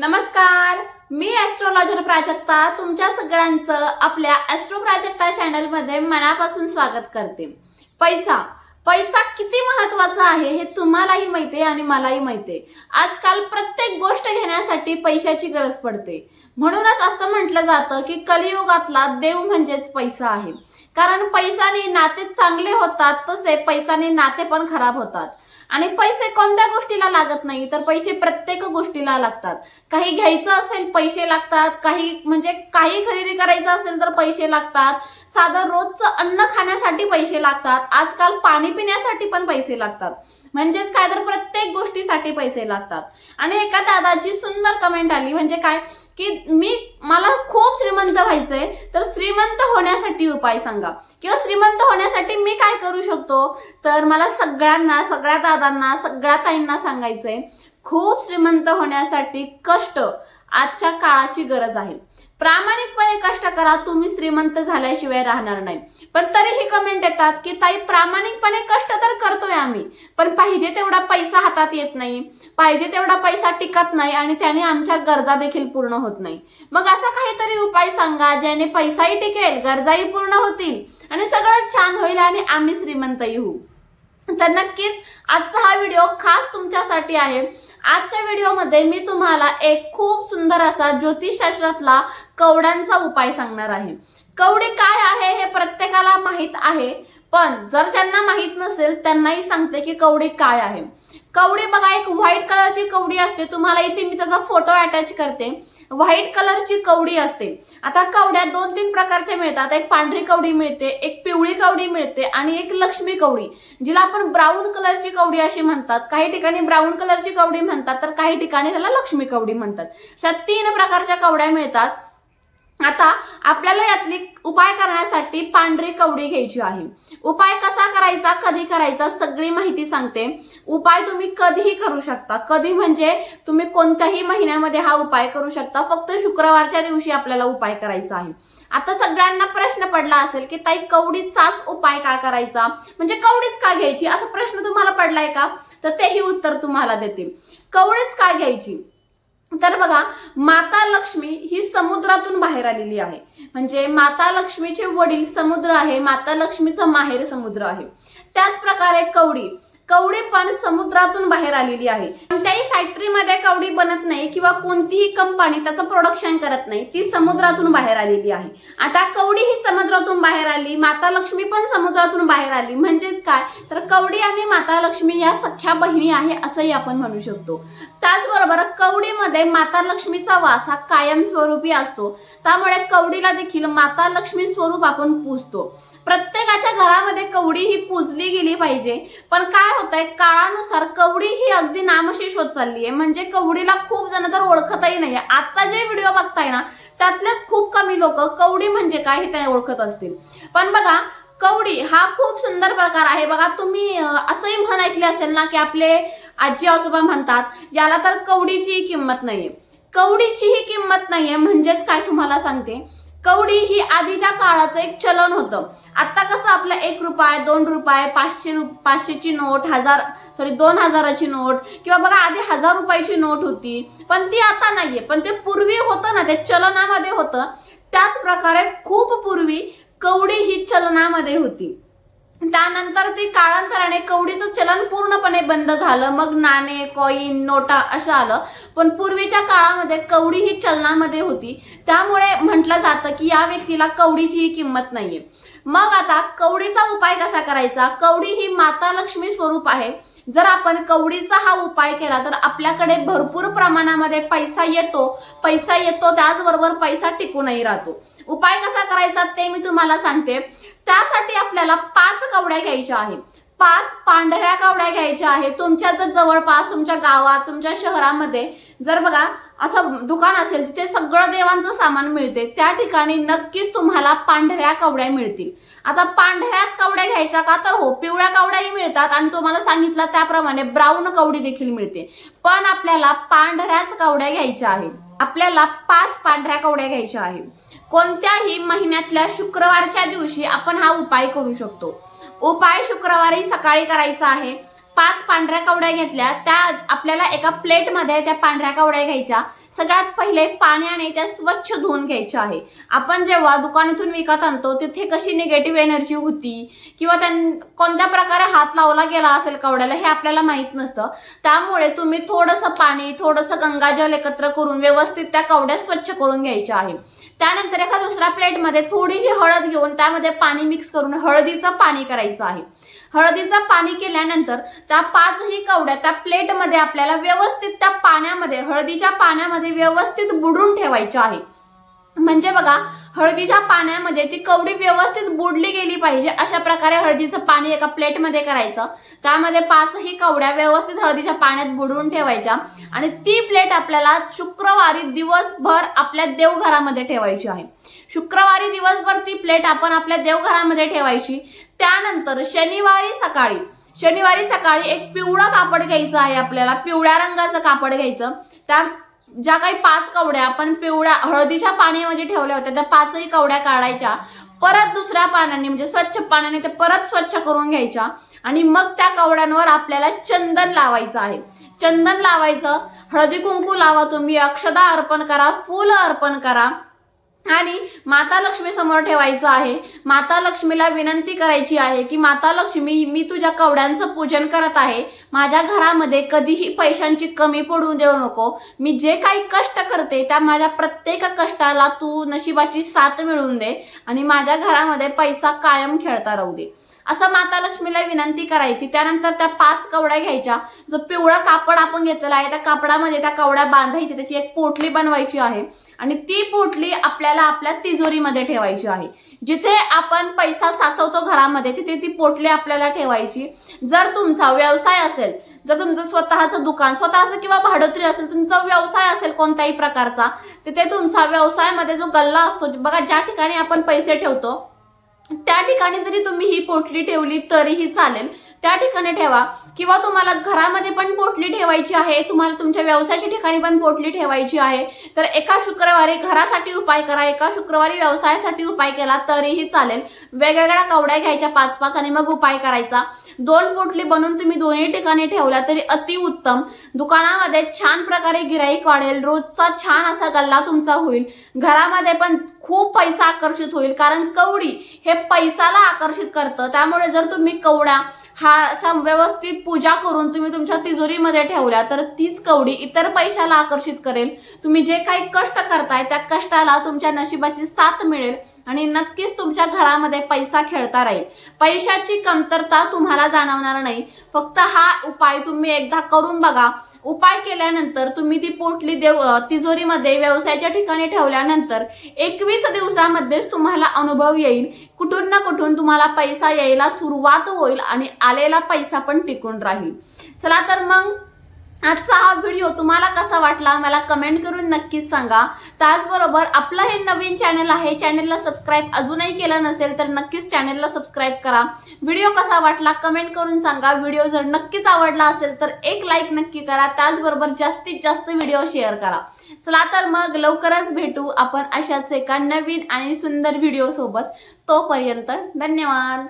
नमस्कार मी ॲस्ट्रोलॉजर प्राजक्ता. तुमच्या सगळ्यांचं आपल्या ॲस्ट्रो प्राजक्ता चॅनलमध्ये मनापासून स्वागत करते. पैसा. पैसा किती महत्त्वाचा आहे हे तुम्हालाही माहिती आहे आणि मलाही माहिती आहे. आजकाल प्रत्येक गोष्ट घेण्यासाठी पैशाची गरज पडते. म्हणूनच असं म्हटलं जातं की कलियुगातला देव म्हणजेच पैसा आहे. कारण पैशाने नाते चांगले होतात तसे पैशाने नाते पण खराब होतात. आणि पैसे कोणत्या गोष्टीला लागत नाही तर पैसे प्रत्येक गोष्टीला लागतात. काही घ्यायचं असेल पैसे लागतात. काही म्हणजे काही खरेदी करायचं असेल तर पैसे लागतात. साधं रोजचं अन्न खाण्यासाठी पैसे लागतात. आजकाल पाणी पिण्यासाठी पण पैसे लागतात. म्हणजेच काय? तर प्रत्येक गोष्टीसाठी पैसे लागतात. आणि एका दादाची सुंदर कमेंट आली. म्हणजे काय? की मी मला खूप श्रीमंत व्हायचंय. तर श्रीमंत होण्यासाठी उपाय सांगा. किंवा श्रीमंत होण्यासाठी मी काय करू शकतो? तर मला सगळ्यांना सगळ्या दादांना सगळ्या ताईंना सांगायचंय खूप श्रीमंत होण्यासाठी कष्ट आजच्या काळाची गरज आहे. प्रामाणिकपणे कष्ट करा तुम्ही श्रीमंत झाल्याशिवाय राहणार नाही. पण तरीही कमेंट येतात की ताई प्रामाणिकपणे कष्ट तर करतोय आम्ही पण पाहिजे तेवढा पैसा हातात येत नाही पाहिजे तेवढा पैसा टिकत नाही आणि त्याने आमच्या गरजा देखील पूर्ण होत नाही. मग असा काहीतरी उपाय सांगा ज्याने पैसाही टिकेल गरजाही पूर्ण होतील आणि सगळं छान होईल आणि आम्ही श्रीमंतही होऊ. तर नक्कीच आजचा हा व्हिडिओ खास तुमच्यासाठी आहे. आजच्या व्हिडिओमध्ये मी तुम्हाला एक खूप सुंदर असा ज्योतिषशास्त्रातला कवड्यांचा उपाय सांगणार आहे. कवडी काय आहे हे प्रत्येकाला माहीत आहे पण जर ज्यांना माहीत नसेल त्यांनाही सांगते की कवडी काय आहे. कवडी बघा एक व्हाईट कलरची कवडी असते. तुम्हाला इथे मी त्याचा फोटो अटॅच करते. व्हाईट कलरची कवडी असते. आता कवड्या दोन तीन प्रकारच्या मिळतात. एक पांढरी कवडी मिळते एक पिवळी कवडी मिळते आणि एक लक्ष्मी कवडी जिला आपण ब्राऊन कलरची कवडी अशी म्हणतात. काही ठिकाणी ब्राऊन कलरची कवडी म्हणतात तर काही ठिकाणी त्याला लक्ष्मी कवडी म्हणतात. अशा तीन प्रकारच्या कवड्या मिळतात. आता आपल्याला यातली उपाय करण्यासाठी पांढरी कवडी घ्यायची आहे. उपाय कसा करायचा कधी करायचा सगळी माहिती सांगते. उपाय तुम्ही कधीही करू शकता. कधी म्हणजे तुम्ही कोणत्याही महिन्यामध्ये हा उपाय करू शकता. फक्त शुक्रवारच्या दिवशी आपल्याला उपाय करायचा आहे. आता सगळ्यांना प्रश्न पडला असेल की ताई कवडीचाच उपाय का करायचा? म्हणजे कवडीच का घ्यायची? असा प्रश्न तुम्हाला पडलाय का? तर तेही उत्तर तुम्हाला देते. कवडीच का घ्यायची? तर बघा माता लक्ष्मी ही समुद्रातून बाहेर आलेली आहे. म्हणजे माता लक्ष्मीचे वडील समुद्र आहे माता लक्ष्मीचं माहेर समुद्र आहे. त्याच प्रकारे कवडी. कवडी पण समुद्रातून बाहेर आलेली आहे. कोणत्याही फॅक्टरीमध्ये कवडी बनत नाही किंवा कोणतीही कंपनी त्याचं प्रोडक्शन करत नाही. ती समुद्रातून बाहेर आलेली आहे. आता कवडी ही समुद्रातून बाहेर आली माता लक्ष्मी पण समुद्रातून बाहेर आली. म्हणजेच काय? तर कवडी आणि माता लक्ष्मी या सख्या बहिणी आहे असंही आपण म्हणू शकतो. त्याचबरोबर कवडीमध्ये माता लक्ष्मीचा वास हा कायमस्वरूपी असतो. त्यामुळे कवडीला देखील माता लक्ष्मी स्वरूप आपण पूजतो. प्रत्येकाच्या घरामध्ये कवडी ही पूजली गेली पाहिजे. पण काय होतंय? काळानुसार कवडी ही अगदी नामशेष होत चालली आहे म्हणजे कवडीला खूप जण तर ओळखतही नाहीये. आता जे व्हिडिओ बघताय ना त्यातलेच खूप कमी लोक कवडी म्हणजे काय हे ते ओळखत असतील. पण बघा कवडी हा खूप सुंदर प्रकार आहे. बघा तुम्ही असंही म्हण ऐकले असेल ना की आपले आजी आजोबा म्हणतात याला तर कवडीची किंमत नाहीये. कवडीचीही किंमत नाहीये म्हणजेच काय तुम्हाला सांगते? कवडी ही आधीच्या काळाचं एक चलन होतं. आता कसं आपलं एक रुपये दोन रुपये पाचशे रु पाचशेची नोट हजार सॉरी दोन हजाराची नोट किंवा बघा आधी हजार रुपयाची नोट होती पण ती आता नाहीये. पण ते पूर्वी होतं ना ते चलनामध्ये होतं. त्याच प्रकारे खूप पूर्वी कवडी ही चलनामध्ये होती. त्यानंतर ती काळांतराने कवडीचं चलन पूर्णपणे बंद झालं. मग नाणे कॉईन नोटा असं आलं. पण पूर्वीच्या काळामध्ये कवडी ही चलनामध्ये होती. त्यामुळे म्हटलं जातं की या व्यक्तीला कवडीचीही किंमत नाहीये. मग आता कवडीचा उपाय कसा करायचा? कवडी ही माता लक्ष्मी स्वरूप आहे. जर आपण कवडीचा हा उपाय केला तर आपल्याकडे भरपूर प्रमाणामध्ये पैसा येतो. पैसा येतो त्याचबरोबर पैसा टिकूनही राहतो. उपाय कसा करायचा ते मी तुम्हाला सांगते. त्यासाठी आपल्याला पाच कवड्या घ्यायच्या आहेत. पाच पांढऱ्या कवड्या घ्यायच्या आहेत. तुमच्या जर जवळपास तुमच्या गावात तुमच्या शहरामध्ये जर बघा असं दुकान असेल जिथे सगळं देवांचं सामान मिळते त्या ठिकाणी नक्कीच तुम्हाला पांढऱ्या कवड्या मिळतील. आता पांढऱ्याच कवड्या घ्यायच्या का तर हो पिवळ्या कवड्याही मिळतात आणि तुम्हाला सांगितलं त्याप्रमाणे ब्राऊन कवडी देखील मिळते. पण आपल्याला पांढऱ्याच कवड्या घ्यायच्या आहेत. आपल्याला पाच पांढऱ्या कवड्या घ्यायच्या आहेत. कोणत्याही महिन्यातल्या शुक्रवारच्या दिवशी आपण हा उपाय करू शकतो. उपाय शुक्रवारी सकाळी करायचा आहे. पाच पांढऱ्या कवड्या घेतल्या त्या आपल्याला एका प्लेटमध्ये त्या पांढऱ्या कवड्या घ्यायच्या. सगळ्यात पहिले पाण्याने त्या स्वच्छ धुवून घ्यायच्या आहे. आपण जेव्हा दुकानातून विकत आणतो तिथे कशी निगेटिव्ह एनर्जी होती किंवा त्यां कोणत्या प्रकारे हात लावला गेला असेल कवड्याला हे आपल्याला माहीत नसतं. त्यामुळे तुम्ही थोडंसं पाणी थोडंसं गंगाजल एकत्र करून व्यवस्थित त्या कवड्या स्वच्छ करून घ्यायच्या आहे. त्यानंतर एका दुसऱ्या प्लेटमध्ये थोडीशी हळद घेऊन त्यामध्ये पाणी मिक्स करून हळदीचं पाणी करायचं आहे. हळदीचं पाणी केल्यानंतर त्या पाचही कवड्या त्या प्लेटमध्ये आपल्याला व्यवस्थित त्या पाण्यामध्ये हळदीच्या पाण्यामध्ये व्यवस्थित बुडून ठेवायच्या आहे म्हणजे बघा हळदीच्या पाण्यामध्ये ती कवडी व्यवस्थित बुडली गेली पाहिजे अशा प्रकारे हळदीचं पाणी एका प्लेटमध्ये करायचं. त्यामध्ये पाचही कवड्या व्यवस्थित हळदीच्या पाण्यात बुडवून ठेवायच्या आणि ती प्लेट आपल्याला शुक्रवारी दिवसभर आपल्या देवघरामध्ये ठेवायची आहे. शुक्रवारी दिवसभर ती प्लेट आपण आपल्या देवघरामध्ये ठेवायची. त्यानंतर शनिवारी सकाळी शनिवारी सकाळी एक पिवळं कापड घ्यायचं आहे आपल्याला पिवळ्या रंगाचं कापड घ्यायचं. त्या ज्या काही पाच कवड्या आपण पिवळ्या हळदीच्या पाण्यामध्ये ठेवल्या होत्या त्या पाचही कवड्या काढायच्या. परत दुसऱ्या पाण्याने म्हणजे स्वच्छ पाण्याने ते परत स्वच्छ करून घ्यायच्या. आणि मग त्या कवड्यांवर आपल्याला चंदन लावायचं आहे. चंदन लावायचं. हळदी कुंकू लावा तुम्ही. अक्षदा अर्पण करा. फुलं अर्पण करा. आणि माता लक्ष्मी समोर ठेवायचं आहे. माता लक्ष्मीला विनंती करायची आहे की माता लक्ष्मी मी तुझ्या कवड्यांचं पूजन करत आहे. माझ्या घरामध्ये कधीही पैशांची कमी पडू देऊ नको. मी जे काही कष्ट करते त्या माझ्या प्रत्येक कष्टाला तू नशिबाची साथ मिळवून दे आणि माझ्या घरामध्ये पैसा कायम खेळता राहू दे. असं माता लक्ष्मीला विनंती करायची. त्यानंतर त्या पाच कवड्या घ्यायच्या. जो पिवळा कापड आपण घेतलेला आहे त्या कापडामध्ये त्या कवड्या बांधायची त्याची एक पोटली बनवायची आहे. आणि ती पोटली आपल्याला आपल्या तिजोरीमध्ये ठेवायची आहे. जिथे आपण पैसा साचवतो घरामध्ये तिथे ती पोटली आपल्याला ठेवायची. जर तुमचा व्यवसाय असेल जर तुमचं स्वतःचं दुकान स्वतःचं किंवा भाडोत्री असेल तुमचा व्यवसाय असेल कोणत्याही प्रकारचा तिथे तुमचा व्यवसायामध्ये जो गल्ला असतो बघा ज्या ठिकाणी आपण पैसे ठेवतो त्या ठिकाणी जरी तुम्ही ही पोटली ठेवली तरीही चालेल. त्या ठिकाणी ठेवा. किंवा तुम्हाला घरामध्ये पण पोटली ठेवायची आहे तुम्हाला तुमच्या व्यवसायाच्या ठिकाणी पण पोटली ठेवायची आहे. तर एका शुक्रवारी घरासाठी उपाय करा एका शुक्रवारी व्यवसायासाठी उपाय केला तरीही चालेल. वेगवेगळ्या कवड्या घ्यायच्या पाच पाच आणि मग उपाय करायचा. दोन पोटली बनवून तुम्ही दोन्ही ठिकाणी ठेवल्या तरी अतिउत्तम दुकानामध्ये छान प्रकारे गिराईक वाढेल. रोजचा छान असा गल्ला तुमचा होईल. घरामध्ये पण खूप पैसा आकर्षित होईल. कारण कवडी हे पैसाला आकर्षित करतं. त्यामुळे जर तुम्ही कवड्या हा अशा व्यवस्थित पूजा करून तुम्ही तुमच्या तिजोरीमध्ये ठेवल्या तर तीच कवडी इतर पैशाला आकर्षित करेल. तुम्ही जे काही कष्ट करताय त्या कष्टाला तुमच्या नशिबाची साथ मिळेल. आणि नक्कीच तुमच्या घरामध्ये पैसा खेळता राहील. पैशाची कमतरता तुम्हाला जाणवणार नाही. फक्त हा उपाय तुम्ही एकदा करून बघा. उपाय केल्यानंतर तुम्ही ती पोटली देव तिजोरीमध्ये व्यवसायाच्या ठिकाणी ठेवल्यानंतर एकवीस दिवसामध्येच तुम्हाला अनुभव येईल. कुठून ना कुठून तुम्हाला पैसा यायला सुरुवात होईल आणि आलेला पैसा पण टिकून राहील. चला तर मग आजचा हा व्हिडिओ तुम्हाला कसा वाटला मला कमेंट करून नक्कीच सांगा. त्याचबरोबर आपलं हे नवीन चॅनल आहे चॅनलला सबस्क्राईब अजूनही केलं नसेल तर नक्कीच चॅनलला सबस्क्राईब करा. व्हिडिओ कसा वाटला कमेंट करून सांगा. व्हिडिओ जर नक्कीच आवडला असेल तर एक लाईक नक्की करा. त्याचबरोबर जास्तीत जास्त व्हिडिओ शेअर करा. चला तर मग लवकरच भेटू आपण अशाच एका नवीन आणि सुंदर व्हिडिओ सोबत. तोपर्यंत धन्यवाद.